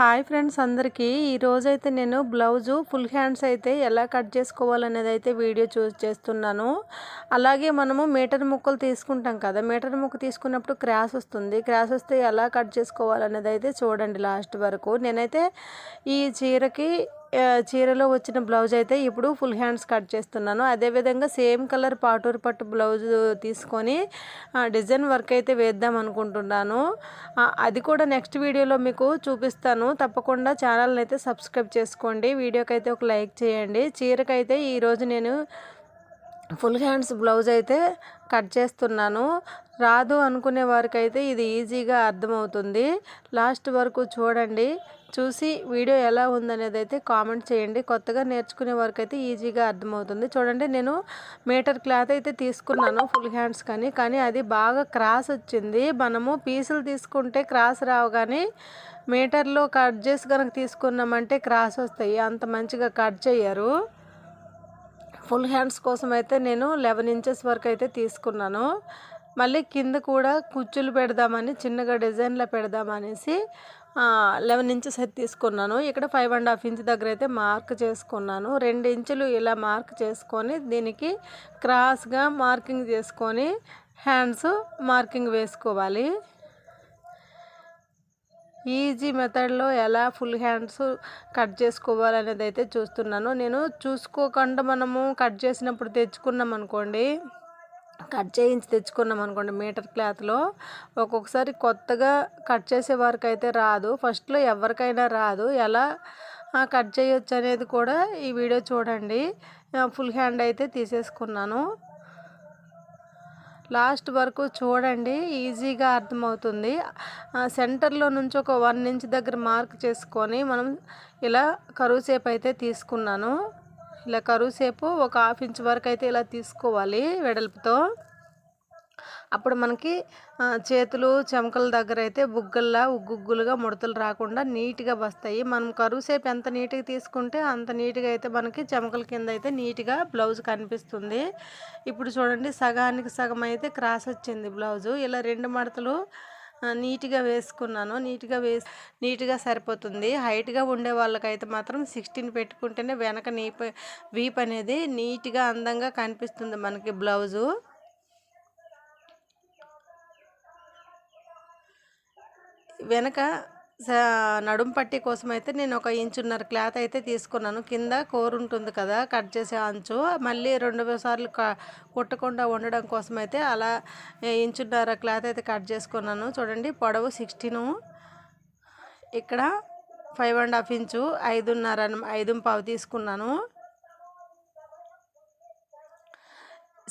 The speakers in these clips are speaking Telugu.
హాయ్ ఫ్రెండ్స్ అందరికీ. ఈరోజైతే నేను బ్లౌజు ఫుల్ హ్యాండ్స్ అయితే ఎలా కట్ చేసుకోవాలనేది అయితే వీడియో చూస్ చేస్తున్నాను. అలాగే మనము మీటర్ ముక్కలు తీసుకుంటాం కదా మీటర్ ముక్క తీసుకున్నప్పుడు క్రాస్ వస్తుంది. క్రాస్ వస్తే ఎలా కట్ చేసుకోవాలనేది అయితే చూడండి లాస్ట్ వరకు. నేనైతే ఈ చీరకి చీరలో వచ్చిన బ్లౌజ్ అయితే ఇప్పుడు ఫుల్ హ్యాండ్స్ కట్ చేస్తున్నాను. అదేవిధంగా సేమ్ కలర్ పాటూరు పట్టు బ్లౌజ్ తీసుకొని డిజైన్ వర్క్ అయితే వేద్దాం అనుకుంటున్నాను. అది కూడా నెక్స్ట్ వీడియోలో మీకు చూపిస్తాను. తప్పకుండా ఛానల్ని అయితే సబ్స్క్రైబ్ చేసుకోండి. వీడియోకి అయితే ఒక లైక్ చేయండి. చీరకైతే ఈరోజు నేను ఫుల్ హ్యాండ్స్ బ్లౌజ్ అయితే కట్ చేస్తున్నాను. రాదు అనుకునే వారికైతే ఇది ఈజీగా అర్థమవుతుంది. లాస్ట్ వరకు చూడండి. చూసి వీడియో ఎలా ఉందనేది అయితే కామెంట్ చేయండి. కొత్తగా నేర్చుకునే వారికి అయితే ఈజీగా అర్థమవుతుంది. చూడండి నేను మీటర్ క్లాత్ అయితే తీసుకున్నాను ఫుల్ హ్యాండ్స్ కానీ కానీ అది బాగా క్రాస్ వచ్చింది. మనము పీసులు తీసుకుంటే క్రాస్ రావు కానీ మీటర్లో కట్ చేసి కనుక తీసుకున్నామంటే క్రాస్ వస్తాయి. అంత మంచిగా కట్ చేయరు. ఫుల్ హ్యాండ్స్ కోసం అయితే నేను లెవెన్ ఇంచెస్ వరకు అయితే తీసుకున్నాను. మళ్ళీ కింద కూడా కుచ్చులు పెడదామని చిన్నగా డిజైన్లో పెడదామనేసి లెవెన్ ఇంచెస్ అయితే తీసుకున్నాను. ఇక్కడ ఫైవ్ అండ్ హాఫ్ ఇంచ్ దగ్గర అయితే మార్క్ చేసుకున్నాను. రెండు ఇంచులు ఇలా మార్క్ చేసుకొని దీనికి క్రాస్గా మార్కింగ్ చేసుకొని హ్యాండ్స్ మార్కింగ్ వేసుకోవాలి. ఈజీ మెథడ్లో ఎలా ఫుల్ హ్యాండ్స్ కట్ చేసుకోవాలనేది అయితే చూస్తున్నాను. నేను చూసుకోకుండా మనము కట్ చేసినప్పుడు తెచ్చుకున్నాం అనుకోండి కట్ చేయించి తెచ్చుకున్నాం అనుకోండి మీటర్ క్లాత్లో ఒక్కొక్కసారి కొత్తగా కట్ చేసే వారికి అయితే రాదు. ఫస్ట్లో ఎవరికైనా రాదు. ఎలా కట్ చేయొచ్చు అనేది కూడా ఈ వీడియో చూడండి. ఫుల్ హ్యాండ్ అయితే తీసేసుకున్నాను. లాస్ట్ వరకు చూడండి ఈజీగా అర్థమవుతుంది. సెంటర్లో నుంచి ఒక వన్ ఇంచ్ దగ్గర మార్క్ చేసుకొని మనం ఇలా కరువు సేపు అయితే తీసుకున్నాను. ఇలా కరువు సేపు ఒక హాఫ్ ఇంచ్ వరకు అయితే ఇలా తీసుకోవాలి వెడల్పుతో. అప్పుడు మనకి చేతులు చెమకల దగ్గర అయితే బుగ్గల్లా ఉగ్గుగ్గులుగా ముడతలు రాకుండా నీట్గా వస్తాయి. మనం కరువు సేపు ఎంత నీట్గా తీసుకుంటే అంత నీట్గా అయితే మనకి చెమకల కింద అయితే నీట్గా బ్లౌజ్ కనిపిస్తుంది. ఇప్పుడు చూడండి సగానికి సగం అయితే క్రాస్ వచ్చింది బ్లౌజు. ఇలా రెండు మడతలు నీట్గా వేసుకున్నాను. నీట్గా వేసి నీట్గా సరిపోతుంది. హైట్గా ఉండే వాళ్ళకైతే మాత్రం సిక్స్టీన్ పెట్టుకుంటేనే వెనక నీప వీప్ అనేది నీట్గా అందంగా కనిపిస్తుంది మనకి బ్లౌజు. వెనక నడుం పట్టి కోసం అయితే నేను ఒక ఇంచున్నర క్లాత్ అయితే తీసుకున్నాను. కింద కోరు ఉంటుంది కదా కట్ చేసే అంచు. మళ్ళీ రెండు సార్లు కుట్టకుండా ఉండడం కోసం అయితే అలా ఇంచున్నర క్లాత్ అయితే కట్ చేసుకున్నాను. చూడండి పొడవు సిక్స్టీను. ఇక్కడ ఫైవ్ అండ్ హాఫ్ ఇంచు ఐదున్నర ఐదు పావు తీసుకున్నాను.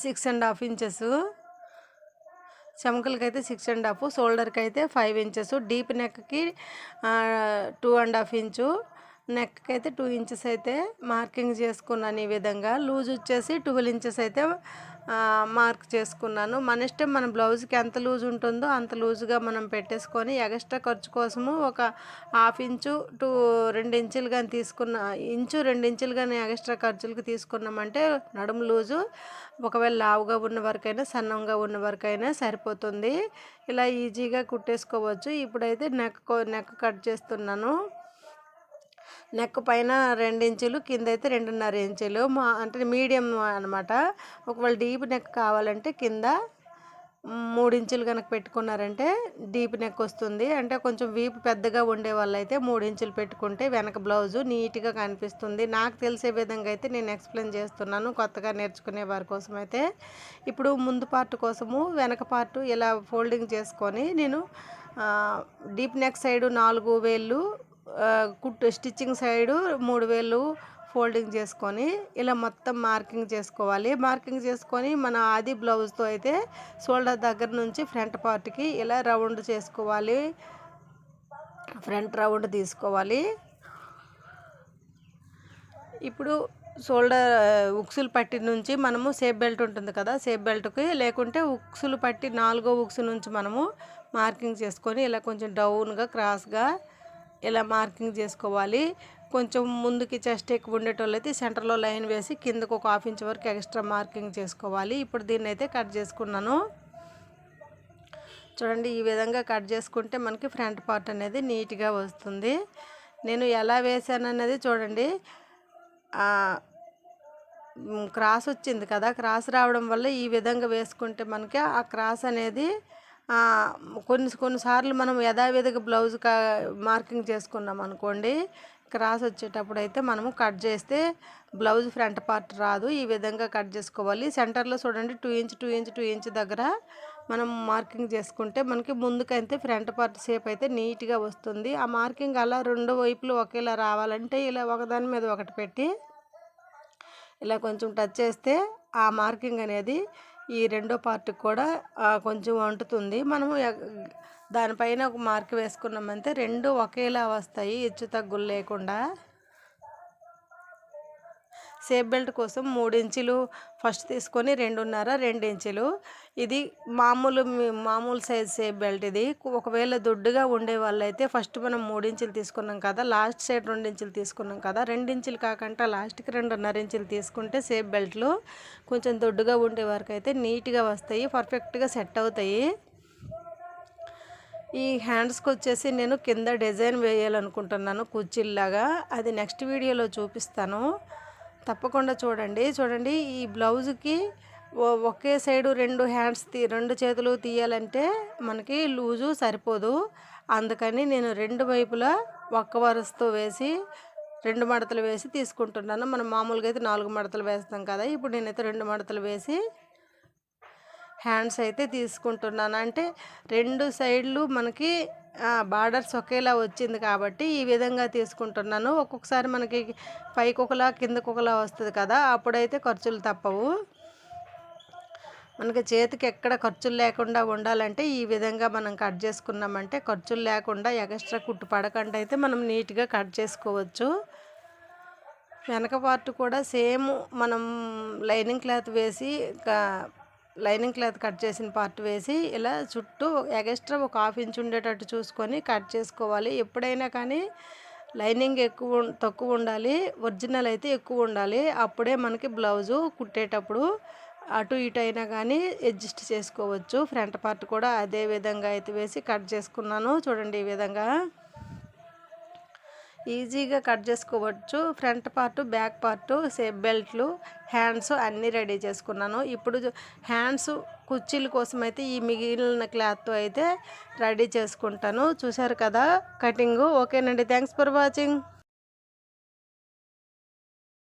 Six and half inches. చెమకలకి అయితే సిక్స్ అండ్ హాఫ్ షోల్డర్కి అయితే ఫైవ్ ఇంచెస్ డీప్ నెక్కి టూ అండ్ హాఫ్ ఇంచు నెక్కి అయితే టూ ఇంచెస్ అయితే మార్కింగ్ చేసుకున్నాను ఈ విధంగా. లూజ్ వచ్చేసి ట్వెల్వ్ ఇంచెస్ అయితే మార్క్ చేసుకున్నాను. మన ఇష్టం మన బ్లౌజ్కి ఎంత లూజ్ ఉంటుందో అంత లూజ్గా మనం పెట్టేసుకొని ఎక్స్ట్రా ఖర్చు కోసము ఒక హాఫ్ ఇంచు టూ రెండు ఇంచులు కానీ తీసుకున్న ఇంచు రెండు ఇంచులు కానీ ఎక్స్ట్రా ఖర్చులకు తీసుకున్నామంటే నడుము లూజు. ఒకవేళ లావుగా ఉన్న వరకైనా సన్నంగా ఉన్న వరకైనా సరిపోతుంది. ఇలా ఈజీగా కుట్టేసుకోవచ్చు. ఇప్పుడైతే నెక్ నెక్ కట్ చేస్తున్నాను. నెక్ పైన రెండు ఇంచులు కింద అయితే రెండున్నర ఇంచులు. మా అంటే మీడియం అనమాట ఒకవేళ డీప్ నెక్ కావాలంటే కింద మూడించులు కనుక పెట్టుకున్నారంటే డీప్ నెక్ వస్తుంది. అంటే కొంచెం వీపు పెద్దగా ఉండే వాళ్ళైతే మూడు ఇంచులు పెట్టుకుంటే వెనక బ్లౌజు నీట్గా కనిపిస్తుంది. నాకు తెలిసే విధంగా అయితే నేను ఎక్స్ప్లెయిన్ చేస్తున్నాను కొత్తగా నేర్చుకునే వారి కోసం అయితే. ఇప్పుడు ముందు పార్ట్ కోసము వెనక పార్ట్ ఇలా ఫోల్డింగ్ చేసుకొని నేను డీప్ నెక్ సైడు నాలుగు వేళ్ళు కుట్టు స్టిచ్చింగ్ సైడు మూడు వేలు ఫోల్డింగ్ చేసుకొని ఇలా మొత్తం మార్కింగ్ చేసుకోవాలి. మార్కింగ్ చేసుకొని మన ఆది బ్లౌజ్తో అయితే షోల్డర్ దగ్గర నుంచి ఫ్రంట్ పార్ట్కి ఇలా రౌండ్ చేసుకోవాలి. ఫ్రంట్ రౌండ్ తీసుకోవాలి. ఇప్పుడు షోల్డర్ ఉక్సులు పట్టి నుంచి మనము సేఫ్ బెల్ట్ ఉంటుంది కదా సేఫ్ బెల్ట్కి లేకుంటే ఉక్సులు పట్టి నాలుగో ఉక్సు నుంచి మనము మార్కింగ్ చేసుకొని ఇలా కొంచెం డౌన్గా క్రాస్గా ఇలా మార్కింగ్ చేసుకోవాలి. కొంచెం ముందుకి చెస్ట్ ఎక్కువ ఉండేటోళ్ళైతే సెంటర్లో లైన్ వేసి కిందకు ఒక హాఫ్ ఇంచ్ వరకు ఎక్స్ట్రా మార్కింగ్ చేసుకోవాలి. ఇప్పుడు దీన్ని అయితే కట్ చేసుకున్నాను. చూడండి ఈ విధంగా కట్ చేసుకుంటే మనకి ఫ్రంట్ పార్ట్ అనేది నీట్గా వస్తుంది. నేను ఎలా వేసాను అనేది చూడండి క్రాస్ వచ్చింది కదా. క్రాస్ రావడం వల్ల ఈ విధంగా వేసుకుంటే మనకి ఆ క్రాస్ అనేది కొన్ని కొన్నిసార్లు మనం యథావిధిగా బ్లౌజ్ కా మార్కింగ్ చేసుకున్నాం అనుకోండి క్రాస్ వచ్చేటప్పుడు అయితే మనము కట్ చేస్తే బ్లౌజ్ ఫ్రంట్ పార్ట్ రాదు ఈ విధంగా కట్ చేసుకోవాలి. సెంటర్లో చూడండి two inch two inch two inch దగ్గర మనం మార్కింగ్ చేసుకుంటే మనకి ముందుకైతే ఫ్రంట్ పార్ట్ షేప్ అయితే నీట్గా వస్తుంది. ఆ మార్కింగ్ అలా రెండు వైపులు ఒకేలా రావాలంటే ఇలా ఒకదాని మీద ఒకటి పెట్టి ఇలా కొంచెం టచ్ చేస్తే ఆ మార్కింగ్ అనేది ఈ రెండో పార్ట్కి కూడా కొంచెం అంటుతుంది. మనము దానిపైన ఒక మార్క్ వేసుకున్నామంటే రెండు ఒకేలా వస్తాయి హెచ్చు తగ్గులు లేకుండా. సేఫ్ బెల్ట్ కోసం మూడు ఇంచులు ఫస్ట్ తీసుకొని రెండున్నర రెండు ఇంచులు. ఇది మామూలు మామూలు సైజ్ సేఫ్ బెల్ట్ ఇది. ఒకవేళ దొడ్డుగా ఉండే వాళ్ళైతే ఫస్ట్ మనం మూడు ఇంచులు తీసుకున్నాం కదా లాస్ట్ సైడ్ రెండు ఇంచులు తీసుకున్నాం కదా రెండు ఇంచులు కాకుండా లాస్ట్కి రెండున్నర ఇంచులు తీసుకుంటే సేఫ్ బెల్ట్లు కొంచెం దొడ్డుగా ఉండే వరకు అయితే నీట్గా వస్తాయి పర్ఫెక్ట్గా సెట్ అవుతాయి. ఈ హ్యాండ్స్కి వచ్చేసి నేను కింద డిజైన్ వేయాలనుకుంటున్నాను కుర్చీల్లాగా. అది నెక్స్ట్ వీడియోలో చూపిస్తాను. తప్పకుండా చూడండి. చూడండి ఈ బ్లౌజ్కి ఒకే సైడు రెండు హ్యాండ్స్ తీ రెండు చేతులు తీయాలంటే మనకి లూజు సరిపోదు. అందుకని నేను రెండు వైపులా ఒక్క వరుసతో వేసి రెండు మడతలు వేసి తీసుకుంటున్నాను. మనం మామూలుగా అయితే నాలుగు మడతలు వేస్తాం కదా ఇప్పుడు నేనైతే రెండు మడతలు వేసి హ్యాండ్స్ అయితే తీసుకుంటున్నాను. అంటే రెండు సైడ్లు మనకి బార్డర్స్ ఒకేలా వచ్చింది కాబట్టి ఈ విధంగా తీసుకుంటున్నాను. ఒక్కొక్కసారి మనకి పైకి ఒకలా కిందకు ఒకలా వస్తుంది కదా అప్పుడైతే ఖర్చులు తప్పవు. మనకి చేతికి ఎక్కడ ఖర్చులు లేకుండా ఉండాలంటే ఈ విధంగా మనం కట్ చేసుకున్నామంటే ఖర్చులు లేకుండా ఎక్స్ట్రా కుట్టు పడకుండా అయితే మనం నీట్గా కట్ చేసుకోవచ్చు. వెనక పార్ట్ కూడా సేమ్ మనం లైనింగ్ క్లాత్ వేసి లైనింగ్ క్లాత్ కట్ చేసిన పార్ట్ వేసి ఇలా చుట్టూ ఎగస్ట్రా ఒక హాఫ్ ఇంచ్ ఉండేటట్టు చూసుకొని కట్ చేసుకోవాలి. ఎప్పుడైనా కానీ లైనింగ్ ఎక్కువ తక్కువ ఉండాలి. ఒరిజినల్ అయితే ఎక్కువ ఉండాలి. అప్పుడే మనకి బ్లౌజు కుట్టేటప్పుడు అటు ఇటు అయినా కానీ అడ్జస్ట్ చేసుకోవచ్చు. ఫ్రంట్ పార్ట్ కూడా అదే విధంగా అయితే వేసి కట్ చేసుకున్నాను. చూడండి ఈ విధంగా. ఈజీగా కట్ చేసుకోవచ్చు. Front part back part safe బెల్ట్లు hands అన్నీ రెడీ చేసుకున్నాను. ఇప్పుడు హ్యాండ్స్ కుర్చీల కోసం అయితే ఈ మిగిలిన క్లాత్తో అయితే రెడీ చేసుకుంటాను. చూశారు కదా కటింగు? ఓకేనండి. Thanks for watching.